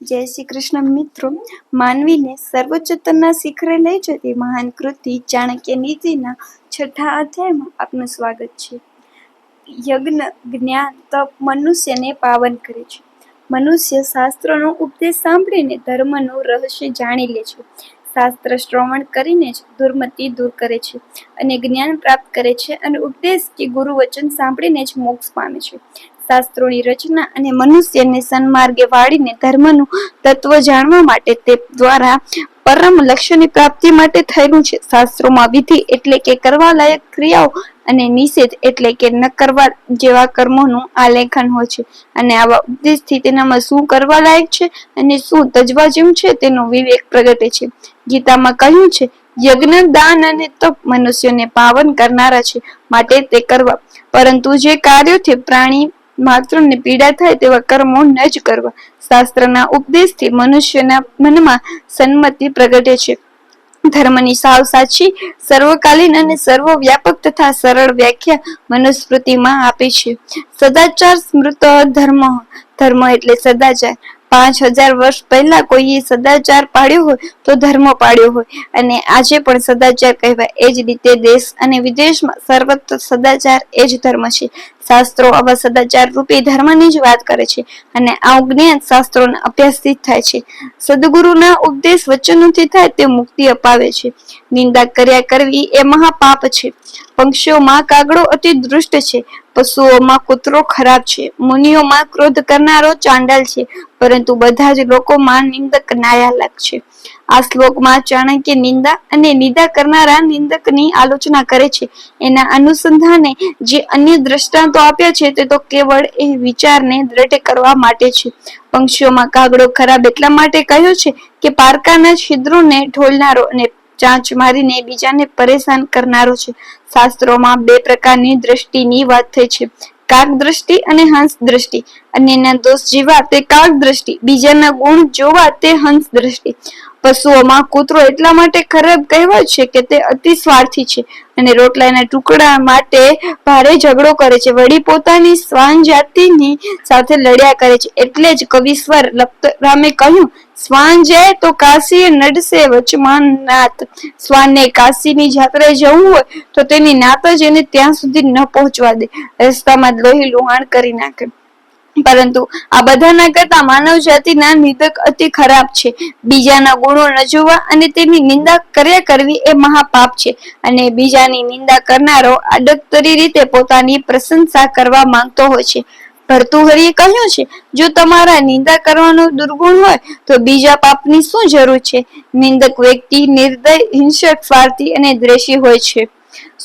જય શ્રી કૃષ્ણ મિત્રો. માનવીને સર્વોચ્ચતના શિખરે લઈ જતી મહાન કૃતિ ચાણક્ય નીતિના છઠ્ઠા અધ્યાયમાં આપનું સ્વાગત છે. યજ્ઞ, જ્ઞાન, તપ મનુષ્યને પાવન કરે છે. મનુષ્ય શાસ્ત્રનો ઉપદેશ સાંભળીને ધર્મનું રહસ્ય જાણી લે છે. શાસ્ત્ર શ્રવણ કરીને જ દુર્મતિ દૂર કરે છે અને જ્ઞાન પ્રાપ્ત કરે છે અને ઉપદેશ કે ગુરુ વચન સાંભળીને જ મોક્ષ પામે છે. શાસ્ત્રોની રચના અને મનુષ્યને સન્માર્ગે વાળીને ધર્મનું તત્વ જાણવા માટે તે દ્વારા પરમ લક્ષ્યની પ્રાપ્તિ માટે થયેલું છે. શાસ્ત્રોમાં વિધિ એટલે કે કરવા લાયક ક્રિયાઓ અને નિષેધ એટલે કે ન કરવા જેવા કર્મોનું આલેખન હોય છે. અને આવા ઉપદેશથી તેનામાં શું કરવા લાયક છે અને શું તજવા જેવું છે તેનો વિવેક પ્રગટે છે. ગીતામાં કહ્યું છે, યજ્ઞ, દાન અને તપ મનુષ્યને પાવન કરનારા છે, માટે તે કરવા. પરંતુ જે કાર્યોથી પ્રાણી માત્રને પીડા થાય તેવા કર્મો ન જ કરવા. શાસ્ત્રના ઉપદેશથી મનુષ્યના મનમાં સન્મતિ પ્રગટે છે. ધર્મની સાવ સાચી, સર્વકાલીન અને સર્વવ્યાપક તથા સરળ વ્યાખ્યા મનુસ્મૃતિમાં આપે છે. સદાચાર સ્મૃત ધર્મ ધર્મ એટલે સદાચાર. પાંચ હજાર વર્ષ પહેલા કોઈએ સદાચાર પાડ્યો હોય તો ધર્મ પાડ્યો હોય. અને આજે પણ સદાચાર કહેવાય. એ જ રીતે દેશ અને વિદેશમાં સર્વત્ર સદાચાર એ જ ધર્મ છે. શાસ્ત્રો આવા સદાચાર રૂપી ધર્મની જ વાત કરે છે. અને આ જ્ઞાન શાસ્ત્રોના અભ્યાસથી થાય છે. સદગુરુના ઉપદેશ વચનોથી થાય તે મુક્તિ અપાવે છે. નિંદા કર્યા કરવી એ મહાપાપ છે. પંક્ષીઓમાં કાગડો અતિ દુષ્ટ છે. પશુઓમાં કૂતરો ખરાબ છે. મુનિઓમાં ક્રોધ કરનારો ચાંડાલ છે. પરંતુ બધા જ લોકોમાં નિંદક નાયાલક છે. આ શ્લોકમાં ચાણક્ય નિંદા અને નિંદા કરનારા નિંદકની આલોચના કરે છે. એના અનુસંધાને જે અન્ય દ્રષ્ટાંતો આપ્યા છે તે તો કેવળ એ વિચારને દ્રઢ કરવા માટે છે. પંક્ષીઓમાં કાગડો ખરાબ એટલા માટે કહ્યો છે કે પારકાના છિદ્રોને ઢોલનારો અને ચાંચ મારીને બીજાને પરેશાન કરનારો છે. શાસ્ત્રોમાં બે પ્રકારની દ્રષ્ટિની વાત થઈ છે. કાક દ્રષ્ટિ અને હંસ દ્રષ્ટિ. અન્યના દોષ જીવા તે કાક દ્રષ્ટિ, બીજાના ગુણ જોવા તે હંસ દ્રષ્ટિ. પશુઓમાં કૂતરો એટલા માટે ખરાબ કહેવાય છે કે તે અતિ સ્વાર્થી છે અને રોટલાના ટુકડા માટે ભારે ઝઘડો કરે છે. વળી પોતાની શ્વાન જાતિની સાથે લડ્યા કરે છે. એટલે જ કવિશ્વર લપ્તરામે કહ્યું, શ્વાન જાય તો કાશી નડશે વચમાં નાત શ્વાનને કાશીની જાત્રાએ જવું હોય તો તેની નાત જ એને ત્યાં સુધી ન પહોંચવા દે. રસ્તામાં લોહી લુહાણ કરી નાખે. પરંતુ આ બધાના કરતા માનવ જાતિના નિંદક અતિ ખરાબ છે. બીજાના ગુણો ન જોવા અને તેની નિંદા કર્યા કરવી એ મહાપાપ છે. અને બીજાની નિંદા કરનારો આડકતરી રીતે પોતાની પ્રશંસા કરવા માંગતો હોય છે. ભર્તુહરિએ કહ્યું છે, જો તમારા નિંદા કરવાનો દુર્ગુણ હોય, તો બીજા પાપની શું જરૂર છે? નિંદક વ્યક્તિ નિર્દય, હિંસક, સ્વાર્થી અને દ્વેષી હોય છે.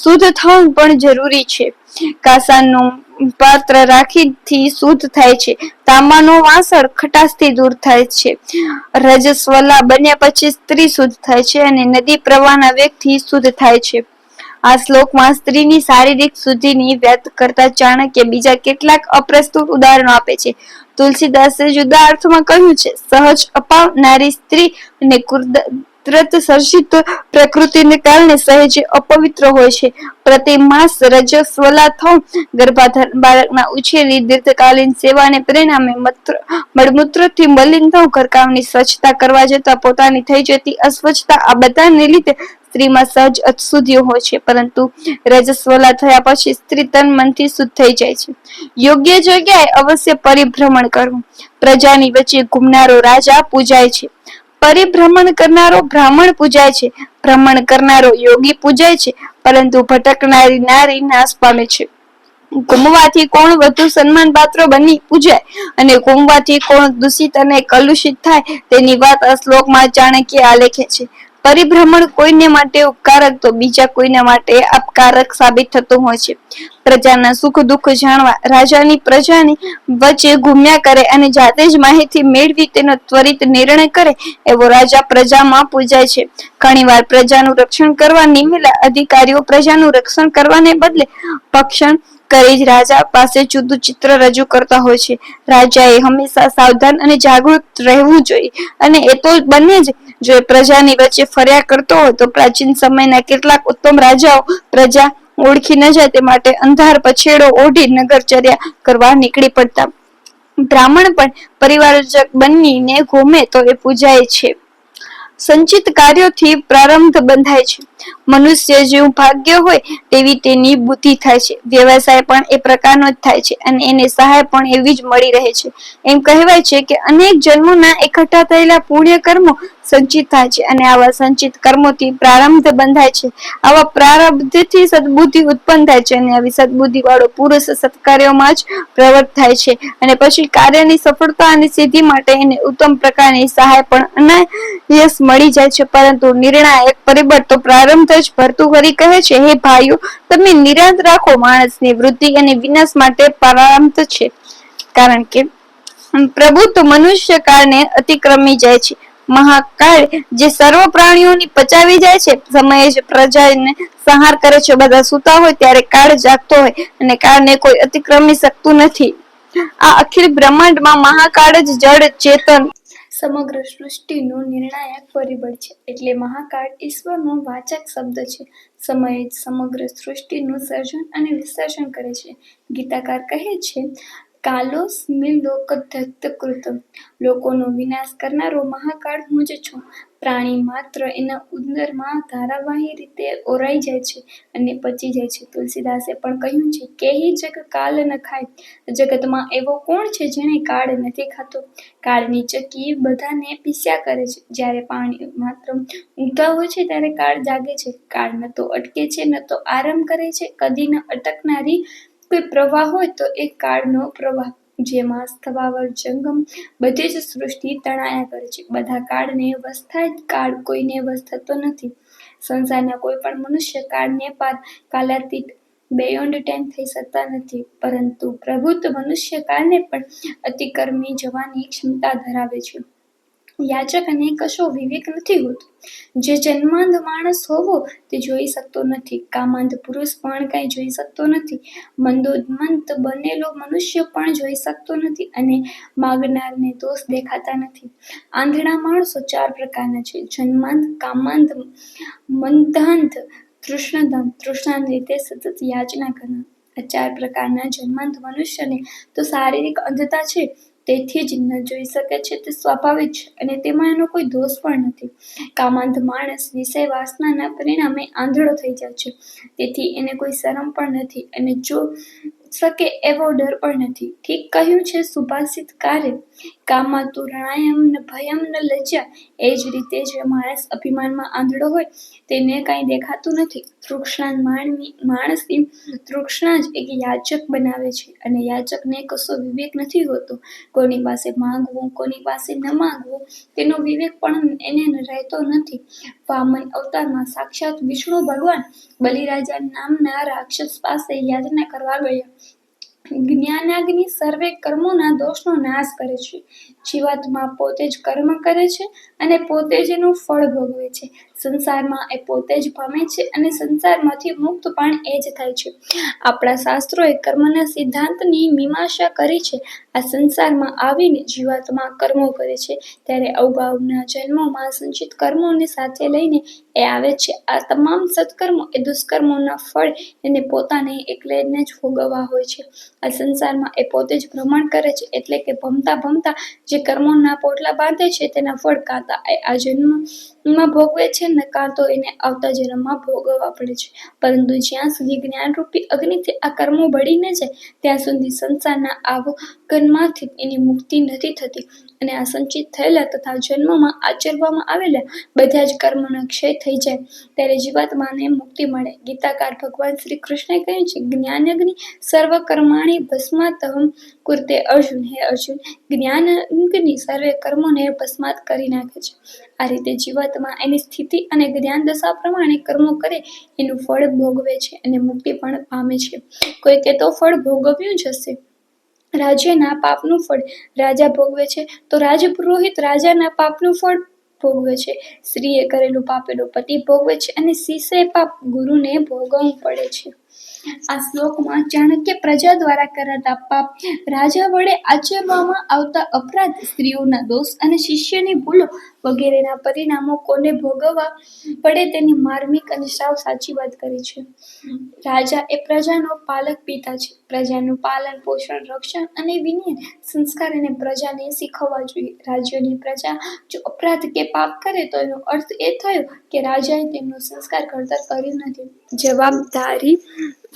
શુદ્ધ થવું પણ જરૂરી છે. કાસાનું પાત્ર રાખીથી શુદ્ધ થાય છે. તાંબાનો વાસણ ખટાસથી દૂર થાય છે. રજસ્વલા બન્યા પછી સ્ત્રી શુદ્ધ થાય છે અને નદી પ્રવાહના વેગથી શુદ્ધ થાય છે. આ શ્લોકમાં સ્ત્રીની શારીરિક શુદ્ધિની વ્યક્ત કરતા ચાણક્ય બીજા કેટલાક અપ્રસ્તુત ઉદાહરણો આપે છે. તુલસીદાસે જુદા અર્થમાં કહ્યું છે, સહજ અપાવ નારી સ્ત્રી અને કુદરત સર્જિત પ્રકૃતિને કારણે સહેજ અપવિત્ર હોય છે. પ્રતિ માસ રજસ્વલા થવું ગર્ભાધારણ બાળકના ઉછેરી દીર્ઘકાલીન સેવાને પરિણામે મળમૂત્રથી મલિન થવું. ઘરકામની સ્વચ્છતા કરવા જતા પોતાની થઈ જતી અસ્વચ્છતા આ બધાને લીધે સ્ત્રીમાં સહજ અશુદ્ધિ હોય છે. પરંતુ રજસ્વલા થયા પછી સ્ત્રી તન મનથી શુદ્ધ થઈ જાય છે. યોગ્ય જગ્યાએ અવશ્ય પરિભ્રમણ કરવું. પ્રજાની વચ્ચે ઘૂમનારો રાજા પૂજાય છે. પરિભ્રમણ કરનારો બ્રાહ્મણ પૂજાય છે. ભ્રમણ કરનારો યોગી પૂજાય છે, પરંતુ ભટકનારી નારી નાશ પામે છે. ગુમવાથી કોણ વધુ સન્માન પાત્ર બની પૂજાય અને ગુમવાથી કોણ દૂષિત અને કલુષિત થાય તેની વાત આ શ્લોકમાં ચાણક્ય આલેખે છે. પરિભ્રમણ કોઈને માટે ઉપકારક તો બીજા કોઈને માટે અપકારક સાબિત થતું હોય છે. પ્રજાના સુખ દુઃખ જાણવા, રાજાની પ્રજાની વચ્ચે ઘૂમ્યા કરે અને જાતે જ માહિતી મેળવી તેનો ત્વરિત નિર્ણય કરે એવો રાજા પ્રજામાં પૂજાય છે. ઘણીવાર પ્રજાનું રક્ષણ કરવા નિમેલા અધિકારીઓ પ્રજાનું રક્ષણ કરવાને બદલે પક્ષણ કરી જ રાજા પાસે જુદું ચિત્ર રજૂ કરતા હોય છે. રાજાએ હંમેશા સાવધાન અને જાગૃત રહેવું જોઈએ. અને એ તો બને જ, જો પ્રજાની વચ્ચે ફર્યા કરતો હોય તો પ્રાચીન સમયના કેટલાક ઉત્તમ રાજાઓ પ્રજા ઓળખી ન જાય તે માટે અંધાર પછેડો ઓઢી નગરચર્યા કરવા નીકળી પડતા. બ્રાહ્મણ પણ પરિવારજક બનીને ઘૂમે તો એ પૂજાય છે. સંચિત કાર્યોથી પ્રારંભ બંધાય છે. મનુષ્ય જેવું ભાગ્ય હોય તેવી તેની બુદ્ધિ થાય છે. વ્યવસાય પણ એ પ્રકારનો જ થાય છે અને એને સહાય પણ એવી જ મળી રહે છે. એમ કહેવાય છે કે અનેક જન્મોના એકઠા થયેલા પુણ્ય કર્મો સંચિત થાય છે અને આવા સંચિત કર્મોથી પ્રારંભ બંધાય છે. આવા પ્રારબ્ધથી સદબુદ્ધિ ઉત્પન્ન થાય છે અને આવી સદબુદ્ધિ વાળો પુરુષ સત્કાર્યોમાં જ પ્રવર્ત થાય છે અને પછી કાર્યની સફળતા અને સિદ્ધિ માટે એને ઉત્તમ પ્રકારની સહાય પણ અનાયસ મળી જાય છે. પરંતુ નિર્ણાયક પરિબળ તો પ્રારંભ જ ભર્તુહરી કહે છે, હે ભાઈઓ, તમે નિરાંત રાખો માણસની વૃદ્ધિ અને વિનાશ માટે પ્રારંભ છે. કારણ કે પ્રભુ મનુષ્ય કાળને અતિક્રમી જાય છે. મહાકાળ જે સર્વ પ્રાણીઓની પચાવી જાય છે, સમયે જ પ્રજાને સંહાર કરે છે. બધા સૂતા હોય ત્યારે કાળ જાગતો હોય અને કાળને કોઈ અતિક્રમી શકતું નથી. આ અખિલ બ્રહ્માંડમાં મહાકાળ જ જળ ચેતન સમગ્ર સૃષ્ટિનું નિર્ણાયક પરિબળ છે. એટલે મહાકાળ ઈશ્વરનો વાચક શબ્દ છે. સમયે જ સમગ્ર સૃષ્ટિનું સર્જન અને વિસર્જન કરે છે. ગીતાકાર કહે છે કાલોસ્મિ લોકધત્તકૃત લોકોનો વિનાશ કરનારો મહાકાળ હું જ છું. પ્રાણી માત્ર એના ઉંદરમાં ધારાવાહી રીતે ઓરાઈ જાય છે અને પચી જાય છે. તુલસીદાસે પણ કહ્યું છે કેહી જગ, કાલ ન ખાય. જગતમાં એવો કોણ છે જેને કાળ નથી ખાતો? કાળની ચક્કી બધાને પીસ્યા કરે છે. જ્યારે પાણી માત્ર ઊંઘતા હોય છે, ત્યારે કાળ જાગે છે. કાળ ન તો અટકે છે, ન તો આરામ કરે છે. કદી ન અટકનારી કોઈ પ્રવાહ હોય તો એ કાળનો પ્રવાહ, જેમાં સ્થવાવર, જંગમ બધી જ સૃષ્ટિ તણાયા કરે છે. બધા કાળને વશ થાય કાળ કોઈને વશ થતો નથી. સંસારના કોઈ પણ મનુષ્ય કાળને પાર કાલાતીત બેયોન્ડ ટાઈમ થઈ શકતા નથી. પરંતુ પ્રભુત્વ મનુષ્ય કાળને પણ અતિક્રમી જવાની ક્ષમતા ધરાવે છે. યાચકને કશો વિવેક નથી હોતો. જે જન્માંધ માણસ હોવો તે જોઈ શકતો નથી. કામાંધ પુરુષ પણ કંઈ જોઈ શકતો નથી. મંદોદમંત બનેલો મનુષ્ય પણ જોઈ શકતો નથી અને માગનારને દોષ દેખાતા નથી. આંધળા માણસો ચાર પ્રકારના છે. જન્માંધ કામાંધ મંદાંધ તૃષ્ણધામ તૃષ્ણાની રીતે સતત યાચના કરનાર. આ ચાર પ્રકારના જન્માંધ મનુષ્યને તો શારીરિક અંધતા છે. તેથી જ ન જોઈ શકે છે તે સ્વાભાવિક છે અને તેમાં એનો કોઈ દોષ પણ નથી. કામાંધ માણસ વિષય વાસનાના પરિણામે આંધળો થઈ જાય છે. તેથી એને કોઈ શરમ પણ નથી અને જો શકે એવો ડર પણ નથી. ઠીક કહ્યું છે, સુભાષિત કાર્ય કામમાં તું ન ભયમ ને લજ્જા. એ જ રીતે જે માણસ અભિમાનમાં આંધળો હોય તેને કાંઈ દેખાતું નથી. તૃષ્ણા માનવી માણસની તૃષ્ણા જ એક યાચક બનાવે છે અને યાચકને કશો વિવેક નથી હોતો. કોની પાસે માંગવું, કોની પાસે ન માંગવું, તેનો વિવેક પણ એને રહેતો નથી. વામન અવતારમાં સાક્ષાત વિષ્ણુ ભગવાન બલિરાજા નામના રાક્ષસ પાસે યાચના કરવા ગયા. જ્ઞાનાગ્નિ સર્વે કર્મોના દોષનો નાશ કરે છે. જીવાત્મા પોતે જ કર્મ કરે છે અને પોતે જ એનું ફળ ભોગવે છે. સંસારમાં એ પોતે જ પામે છે અને સંસારમાંથી મુક્ત પણ એ જ થાય છે. આપણા શાસ્ત્રોએ કર્મના સિદ્ધાંતની મીમાંસા કરી છે. આ સંસારમાં આવીને જીવાત્મા કર્મો કરે છે. ત્યારે અગાઉના જન્મોમાં સંચિત કર્મોને સાથે લઈને એ આવે છે. આ તમામ સત્કર્મો એ દુષ્કર્મોના ફળ એને પોતાને એકલેને જ ભોગવવા હોય છે. આ સંસારમાં એ પોતે જ ભ્રમણ કરે છે. એટલે કે ભમતા ભમતા જે કર્મોના પોટલા બાંધે છે તેના ફળ કાતા આ જન્મમાં ભોગવે છે ને કાં તો એને આવતા જન્મમાં ભોગવવા પડે છે. પરંતુ જ્યાં સુધી જ્ઞાનરૂપી અગ્નિથી આ કર્મો બળીને જાય, ત્યાં સુધી સંસારના આવકનમાંથી એની મુક્તિ નથી થતી. અને આ સંચિત થયેલા તથા જન્મમાં આચરવામાં આવેલા બધા જ કર્મનો ક્ષય થઈ જાય. ત્યારે જીવાત્માને મુક્તિ મળે. ગીતાકાર ભગવાન શ્રી કૃષ્ણે કહ્યું છે જ્ઞાનગ્નિ સર્વ કર્માણી ભસ્માતહમ કુર્તે અર્જુન. હે અર્જુન જ્ઞાન અગ્નિ સર્વે કર્મોને ભસ્માત કરી નાખે છે. આ રીતે જીવાત્મા એની સ્થિતિ અને જ્ઞાન દશા પ્રમાણે કર્મો કરે, એનું ફળ ભોગવે છે અને મુક્તિ પણ પામે છે. કોઈકે તો ફળ ભોગવ્યું જ હશે. રાજ્યના પાપનું ફળ રાજા ભોગવે છે. તો રાજપુરોહિત રાજાના પાપનું ફળ ભોગવે છે. સ્ત્રીએ કરેલું પાપેલો પતિ ભોગવે છે અને શિષ્ય પાપ ગુરુને ભોગવવું પડે છે. આ શ્લોકમાં ચાણક્ય પ્રજા દ્વારા કરાતા પાપ રાજા વડે આચરવામાં આવતા અપરાધ, સ્ત્રીઓના દોષ અને શિષ્યની ભૂલો વગેરેના પરિણામો કોને ભોગવવા પડે તેની માર્મિક અને સાવ સાચી વાત કરી છે. રાજા એ પ્રજાનો પાલક પિતા છે. પ્રજાનું પાલન, પોષણ, રક્ષણ અને વિનય, સંસ્કાર અને પ્રજાને શીખવવા જોઈએ. રાજ્યની પ્રજા જો અપરાધ કે પાપ કરે તો એનો અર્થ એ થયો કે રાજાએ તેમનો સંસ્કાર કરતા કર્યું નથી. જવાબદારી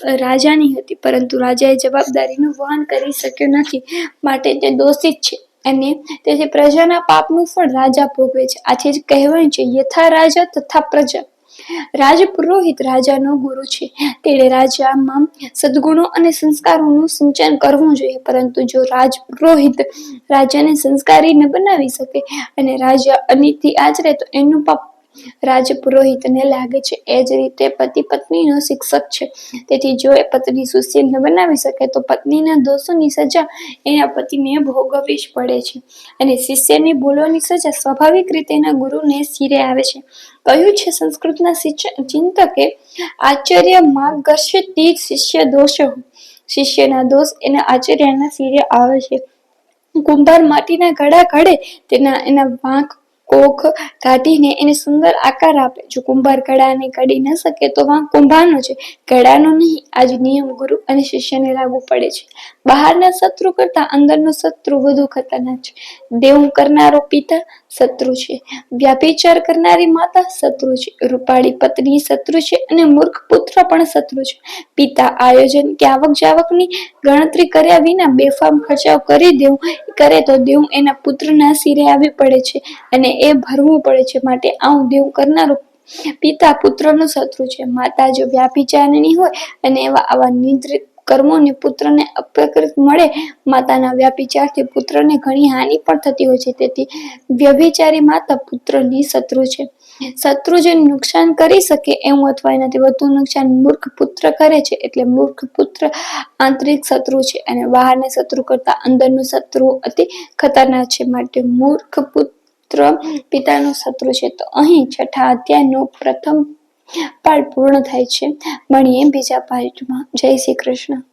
રાજાની હતી, પરંતુ રાજાએ જવાબદારીનું વહન કરી શક્યો નથી. માટે તે દોષિત છે અને તેથી પ્રજાના પાપનું ફળ રાજા ભોગવે છે. આથી જ કહેવાય છે, યથા રાજા તથા પ્રજા. રાજ પુરોહિત રાજાનો ગુરુ છે. તેણે રાજામાં સદગુણો અને સંસ્કારોનું સિંચન કરવું જોઈએ, પરંતુ જો રાજ પુરોહિત રાજાને સંસ્કારી ન બનાવી શકે અને રાજા અનીતિ આચરે, તો એનું પાપ રાજ પુરોહિતને લાગે છે, એ જ રીતે પતિ પત્નીનો શિક્ષક છે. તેથી જો એ પત્ની સુશીલ ન બનાવી શકે, તો પત્નીના દોષોની સજા એના પતિને ભોગવવી જ પડે છે. અને શિષ્યની ભૂલોની સજા સ્વાભાવિક રીતે એના ગુરુને શિરે આવે છે. કહ્યું છે સંસ્કૃતના ચિંતકે, આચાર્ય માર્ગદર્શિત શિષ્ય દોષ. શિષ્યના દોષ એના આચાર્યના શિરે આવે છે. કુંભાર માટીના ઘડા ઘડે તેના એના વાંક કોખ કાઢીને એને સુંદર આકાર આપે. જો કુંભાર ઘડાને કાઢી ન શકે તો વાં કુંભારનો છે. ઘડાનો નહીં, આજ નિયમ ગુરુ અને શિષ્યને લાગુ પડે છે. બહારના શત્રુ કરતા અંદરનો શત્રુ વધુ ખતરનાક છે. દેવું કરનારો પિતા શત્રુ છે. વ્યાપિચાર કરનારી માતા શત્રુ છે. રૂપાળી પત્ની શત્રુ છે અને મૂર્ખ પુત્ર પણ શત્રુ છે. પિતા આયોજન કે આવક જાવકની ગણતરી કર્યા વિના બેફામ ખર્ચાવ કરી દેવું કરે તો દેવું એના પુત્રના સિરે આવી પડે છે અને એ ભરવું પડે છે. માટે આવું દેવું કરનારું પિતા પુત્રનો શત્રુ છે. માતા જો વ્યાપિચારની હોય અને એવા આવા નિદ્રિત કર્મોને પુત્રને અપ્રકૃત મળે, માતાના વ્યાપિચારથી પુત્રને ઘણી હાનિ પણ થતી હોય છે. તેથી વ્યભિચારી માતા પુત્રની શત્રુ છે. શત્રુ જે નુકસાન કરી શકે એવું અથવા એનાથી વધુ નુકસાન મૂર્ખ પુત્ર કરે છે એટલે મૂર્ખ પુત્ર આંતરિક શત્રુ છે અને બહારને શત્રુ કરતા અંદરનું શત્રુ અતિ ખતરનાક છે. માટે મૂર્ખ પુત્ર પિતાનો શત્રુ છે. તો અહીં છઠ્ઠા અધ્યાયનો પ્રથમ પાઠ પૂર્ણ થાય છે. મળીએ બીજા પાઠમાં. જય શ્રી કૃષ્ણ.